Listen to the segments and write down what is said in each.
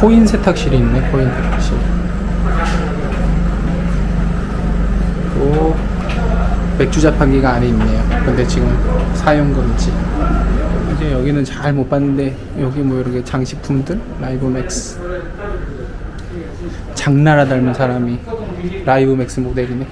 코인 세탁실이 있네 코인 세탁실. 또 맥주 자판기가 안에 있네요. 근데 지금 사용 금지. 이제 여기는 잘 못 봤는데 여기 뭐 이렇게 장식품들? 라이브 맥스. 장나라 닮은 사람이 라이브 맥스 모델이네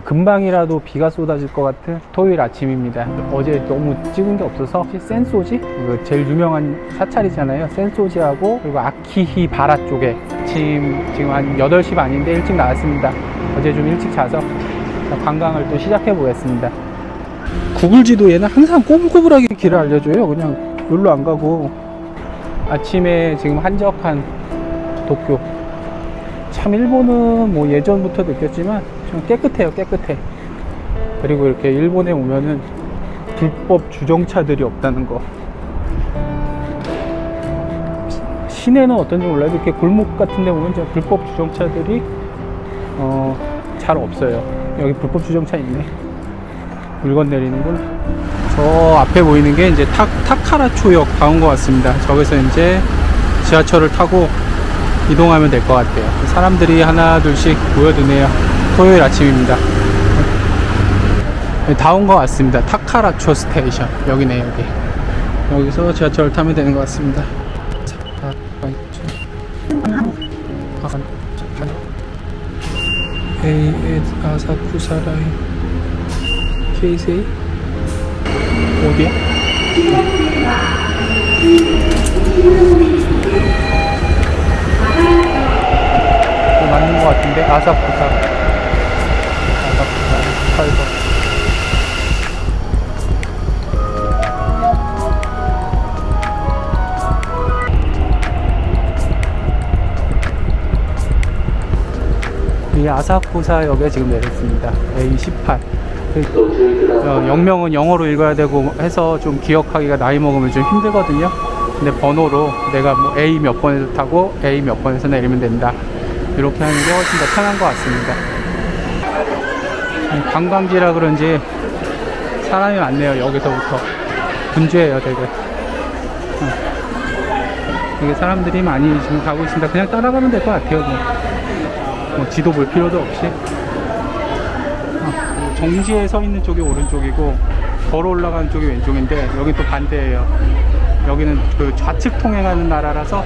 금방이라도 비가 쏟아질 것 같은 토요일 아침입니다. 어제 너무 찍은 게 없어서 센소지? 이거 제일 유명한 사찰이잖아요. 센소지하고 그리고 아키히 바라 쪽에 아침 지금 한 8시 반인데 일찍 나왔습니다. 어제 좀 일찍 자서 관광을 또 시작해 보겠습니다. 구글 지도에는 항상 꼬불꼬불하게 길을 알려줘요. 그냥 여기로 안 가고 아침에 지금 한적한 도쿄 참 일본은 뭐 예전부터 느꼈지만 좀 깨끗해요 깨끗해. 그리고 이렇게 일본에 오면은 불법 주정차들이 없다는 거. 시내는 어떤지 몰라도 이렇게 골목 같은 데 보면 불법 주정차들이 어, 잘 없어요. 여기 불법 주정차 있네. 물건 내리는군 저 앞에 보이는 게 이제 타, 타카라초역 가온 것 같습니다. 저기서 이제 지하철을 타고 이동하면 될 것 같아요. 사람들이 하나 둘씩 모여드네요. 토요일 아침입니다. 다 온 것 같습니다. 타카라초 스테이션 여기네 여기. 여기서 지하철을 타면 되는 것 같습니다. 에이 아사쿠사라이 케이세이 어디야? 이거 맞는 것 같은데 아사쿠사 8번 이 아사쿠사역에 지금 내렸습니다. A18. 어, 영명은 영어로 읽어야 되고 해서 좀 기억하기가 나이 먹으면 좀 힘들거든요. 근데 번호로 내가 뭐 A 몇 번에서 타고 A 몇 번에서 내리면 된다. 이렇게 하는 게 훨씬 더 편한 것 같습니다 관광지라 그런지 사람이 많네요 여기서부터. 분주해요 되게. 어. 되게 사람들이 많이 지금 가고 있습니다. 그냥 따라가면 될 것 같아요 뭐. 뭐 지도 볼 필요도 없이. 어, 정지에 서 있는 쪽이 오른쪽이고 걸어 올라가는 쪽이 왼쪽인데 여기 또 반대예요. 여기는 그 좌측 통행하는 나라라서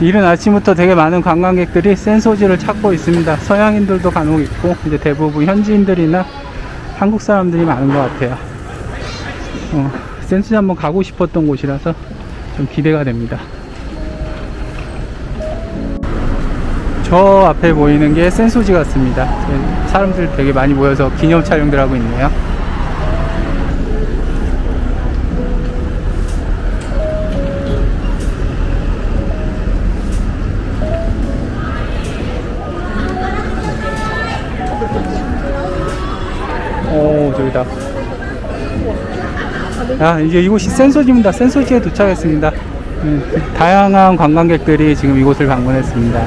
이른 아침부터 되게 많은 관광객들이 센소지를 찾고 있습니다. 서양인들도 간혹 있고 이제 대부분 현지인들이나 한국 사람들이 많은 것 같아요. 어, 센소지 한번 가고 싶었던 곳이라서 좀 기대가 됩니다. 저 앞에 보이는 게 센소지 같습니다. 사람들 되게 많이 모여서 기념 촬영들 하고 있네요. 아 이제 이곳이 센소지입니다. 센소지에 도착했습니다. 음, 다양한 관광객들이 지금 이곳을 방문했습니다.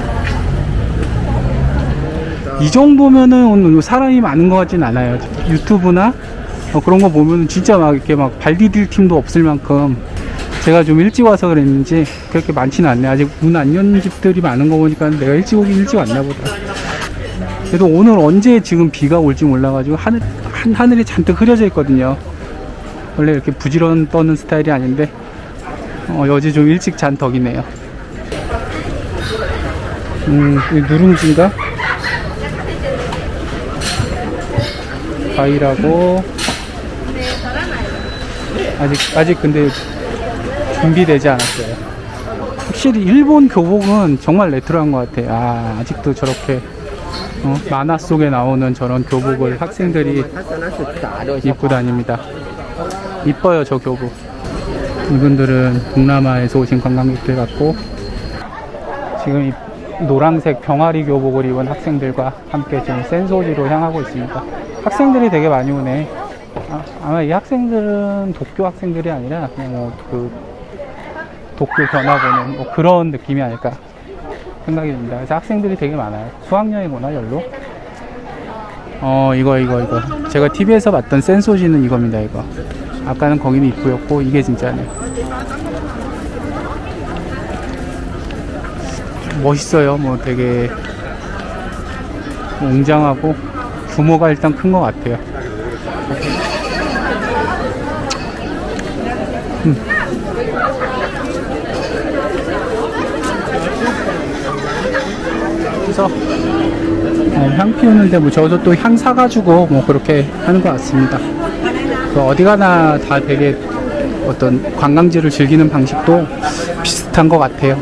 이 정도면은 사람이 많은 것 같진 않아요. 유튜브나 어, 그런 거 보면 진짜 막 이렇게 막 발 디딜 팀도 없을 만큼 제가 좀 일찍 와서 그랬는지 그렇게 많지는 않네. 아직 문 안 연 집들이 많은 거 보니까 내가 일찍 오긴 일찍 왔나 보다. 그래도 오늘 언제 지금 비가 올지 몰라가지고 하늘, 한, 하늘이 잔뜩 흐려져 있거든요. 원래 이렇게 부지런 떠는 스타일이 아닌데, 어, 어제 좀 일찍 잔 덕이네요. 음, 이 누룽지인가? 과일하고, 아직, 아직 근데 준비되지 않았어요. 확실히 일본 교복은 정말 레트로한 것 같아요. 아, 아직도 저렇게 어, 만화 속에 나오는 저런 교복을 학생들이 입고 다닙니다. 이뻐요 저 교복. 이분들은 동남아에서 오신 관광객들 같고 지금 이 노란색 병아리 교복을 입은 학생들과 함께 지금 센소지로 향하고 있습니다. 학생들이 되게 많이 오네. 아, 마이 학생들은 도쿄 학생들이 아니라 그냥 뭐그 도쿄 견학오는 뭐 그런 느낌이 아닐까 생각이 듭니다. 그래서 학생들이 되게 많아요. 수학여행 오나 열로? 어 이거 이거 이거 제가 TV에서 봤던 센소지는 이겁니다 이거 아까는 거기는 입구였고 이게 진짜네. 멋있어요. 뭐 되게 웅장하고 규모가 일단 큰 것 같아요. 음. 그래서 어, 향 피우는데 뭐 저도 또 향 사가지고 뭐 그렇게 하는 것 같습니다. 그 어디 가나 다 되게 어떤 관광지를 즐기는 방식도 비슷한 것 같아요.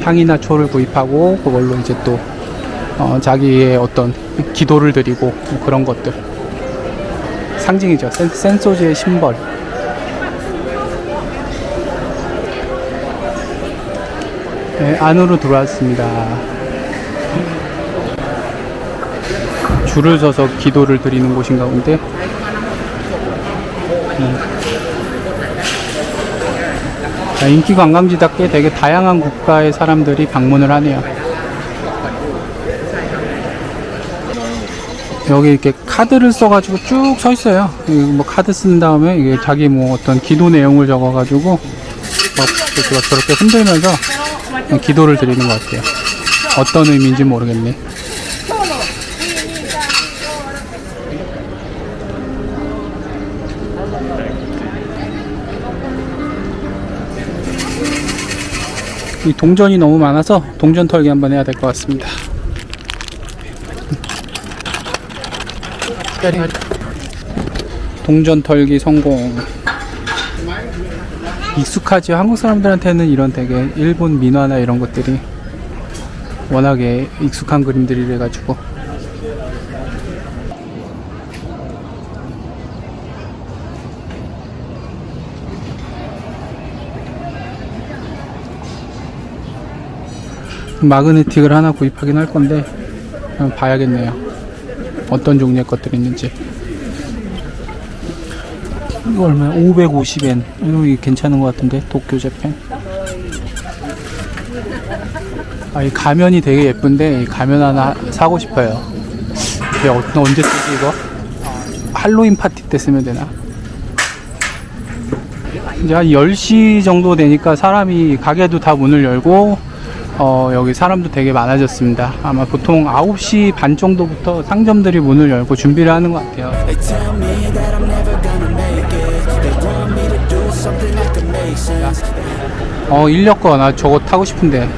향이나 초를 구입하고 그걸로 이제 또 어, 자기의 어떤 기도를 드리고 뭐 그런 것들 상징이죠. 센, 센소지의 심벌. 네, 안으로 들어왔습니다. 줄을 서서 기도를 드리는 곳인가 본데. 음. 자, 인기 관광지답게 되게 다양한 국가의 사람들이 방문을 하네요. 여기 이렇게 카드를 써가지고 쭉 서 있어요. 이뭐 카드 쓴 다음에 이게 자기 뭐 어떤 기도 내용을 적어가지고 막 저렇게 흔들면서 기도를 드리는 것 같아요. 어떤 의미인지 모르겠네. 이 동전이 너무 많아서 동전 털기 한번 해야 될 것 같습니다. 동전 털기 성공. 익숙하지 한국 사람들한테는 이런 되게 일본 민화나 이런 것들이 워낙에 익숙한 그림들이래 가지고 마그네틱을 하나 구입하긴 할 건데 봐야겠네요. 어떤 종류의 것들이 있는지. 이거 얼마야? 550엔. 이거 괜찮은 것 같은데 도쿄 재팬. 아, 이 가면이 되게 예쁜데 이 가면 하나 사고 싶어요. 근데 어, 언제 쓰지 이거? 할로윈 파티 때 쓰면 되나? 이제 한 10시 정도 되니까 사람이 가게도 다 문을 열고 어, 여기 사람도 되게 많아졌습니다. 아마 보통 9시 반 정도부터 상점들이 문을 열고 준비를 하는 것 같아요. 어, 인력거 나 저거 타고 싶은데.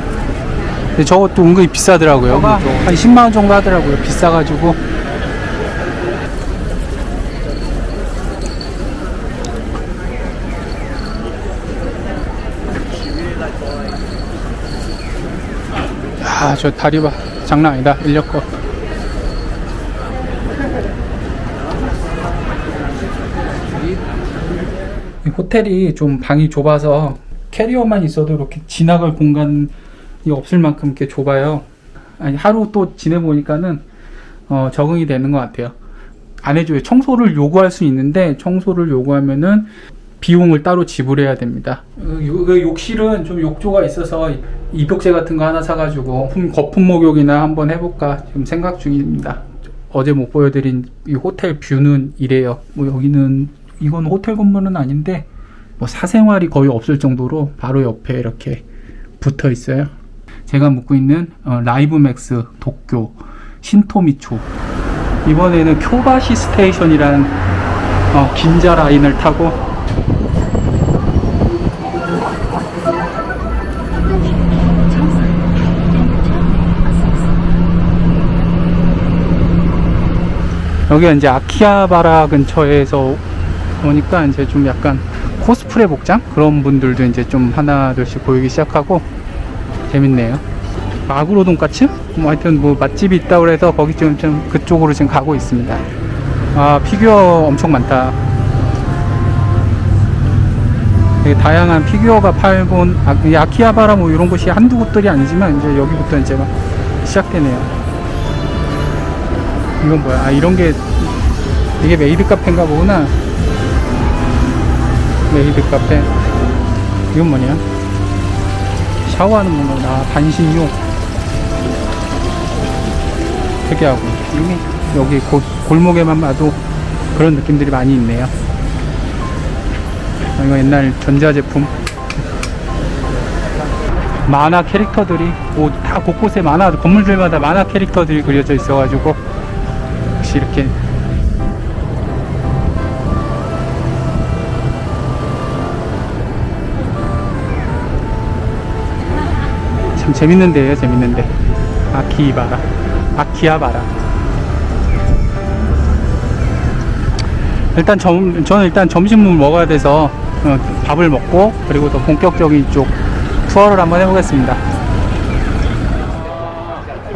근데 저것도 은근히 비싸더라고요. 한 10만 원 정도 하더라고요. 비싸가지고. 아, 저 다리 봐. 장난 아니다. 인력거. 이 호텔이 좀 방이 좁아서 캐리어만 있어도 이렇게 지나갈 공간이 없을 만큼 이렇게 좁아요. 아니, 하루 또 지내보니까는 어, 적응이 되는 것 같아요. 안 해줘요. 청소를 요구할 수 있는데 청소를 요구하면은 비용을 따로 지불해야 됩니다. 어, 요- 그 욕실은 좀 욕조가 있어서 입욕제 같은 거 하나 사가지고 품- 거품 목욕이나 한번 해볼까 지금 생각 중입니다. 어제 못 보여드린 이 호텔 뷰는 이래요. 뭐 여기는 이건 호텔 건물은 아닌데 뭐 사생활이 거의 없을 정도로 바로 옆에 이렇게 붙어 있어요. 제가 묵고 있는 어, 라이브 맥스 도쿄 신토미초 이번에는 쿄바시 스테이션이라는 어, 긴자 라인을 타고 여기가 이제 아키하바라 근처에서 오니까 이제 좀 약간 코스프레 복장 그런 분들도 이제 좀 하나 둘씩 보이기 시작하고 재밌네요. 마구로 돈까츠? 뭐 하여튼 뭐 맛집이 있다고 그래서 거기 지금 좀 그쪽으로 지금 가고 있습니다. 아 피규어 엄청 많다. 되게 다양한 피규어가 팔곤 아, 이 아키하바라 뭐 이런 곳이 한두 곳들이 아니지만 이제 여기부터 이제 막 시작되네요. 이건 뭐야? 아 이런 게 이게 메이드 카페인가 보구나. 메이드 카페. 이건 뭐냐? 샤워하는 건가? 아, 반신욕. 특이하고. 여기, 여기 골, 골목에만 봐도 그런 느낌들이 많이 있네요. 이거 옛날 전자제품. 만화 캐릭터들이 뭐 다 곳곳에 만화 건물들마다 만화 캐릭터들이 그려져 있어가지고 역시 이렇게 참 재밌는데요 재밌는데. 아키바라. 아키하바라. 일단 점, 저는 일단 점심을 먹어야 돼서 어, 밥을 먹고 그리고 더 본격적인 쪽 투어를 한번 해보겠습니다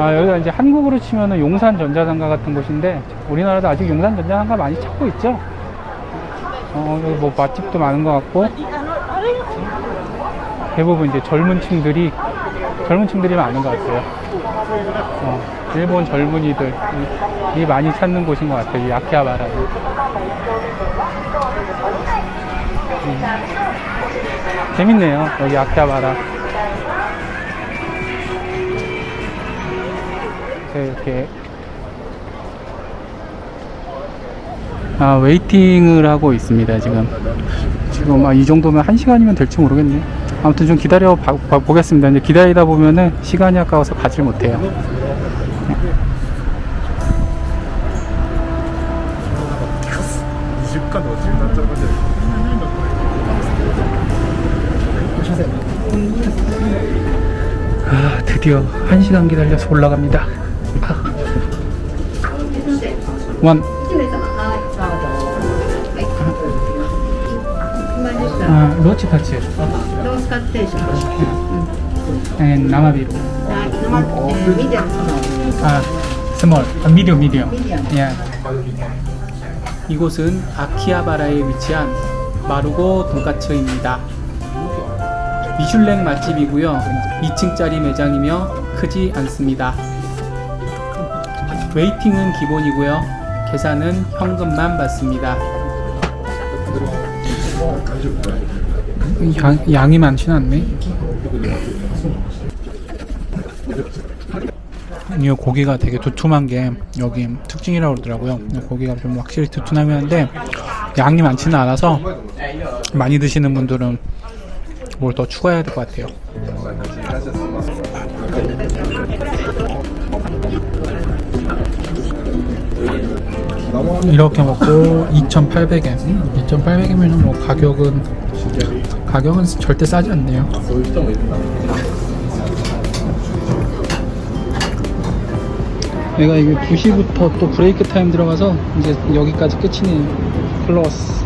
아 여기가 이제 한국으로 치면은 용산 전자상가 같은 곳인데 우리나라도 아직 용산 전자상가 많이 찾고 있죠 어 여기 뭐 맛집도 많은 것 같고 대부분 이제 젊은 층들이 젊은 층들이 많은 것 같아요. 어, 일본 젊은이들이 이 많이 찾는 곳인 것 같아요. 이 아키하바라는. 음. 재밌네요. 여기 아키하바라. 이렇게 아 웨이팅을 하고 있습니다 지금. 지금 아, 이 정도면 한 시간이면 될지 모르겠네 아무튼 좀 기다려 봐- 봐- 보겠습니다. 이제 기다리다 보면은 시간이 아까워서 가질 못해요. 아 드디어 한 시간 기다려서 올라갑니다. 아. 원. 네, 음。 아, 로치 타츠. 로치 타츠. 에, 나마비로. 아, 스몰. 아, 미디엄, 미디엄. 예. 이곳은 아키하바라에 위치한 마루고 돈까츠입니다. 미슐랭 맛집이고요. 2층짜리 매장이며 크지 않습니다. 웨이팅은 기본이고요. 계산은 현금만 받습니다. 양, 양이 많진 않네. 이 고기가 되게 두툼한 게 여기 특징이라고 그러더라고요. 고기가 좀 확실히 두툼하는데 양이 많지는 않아서 많이 드시는 분들은 뭘 더 추가해야 될 것 같아요. 이렇게 먹고 2,800엔. 2,800엔이면 뭐 가격은 가격은 절대 싸지 않네요. 내가 이게 2시부터 또 브레이크 타임 들어가서 이제 여기까지 끝이네요. 플러스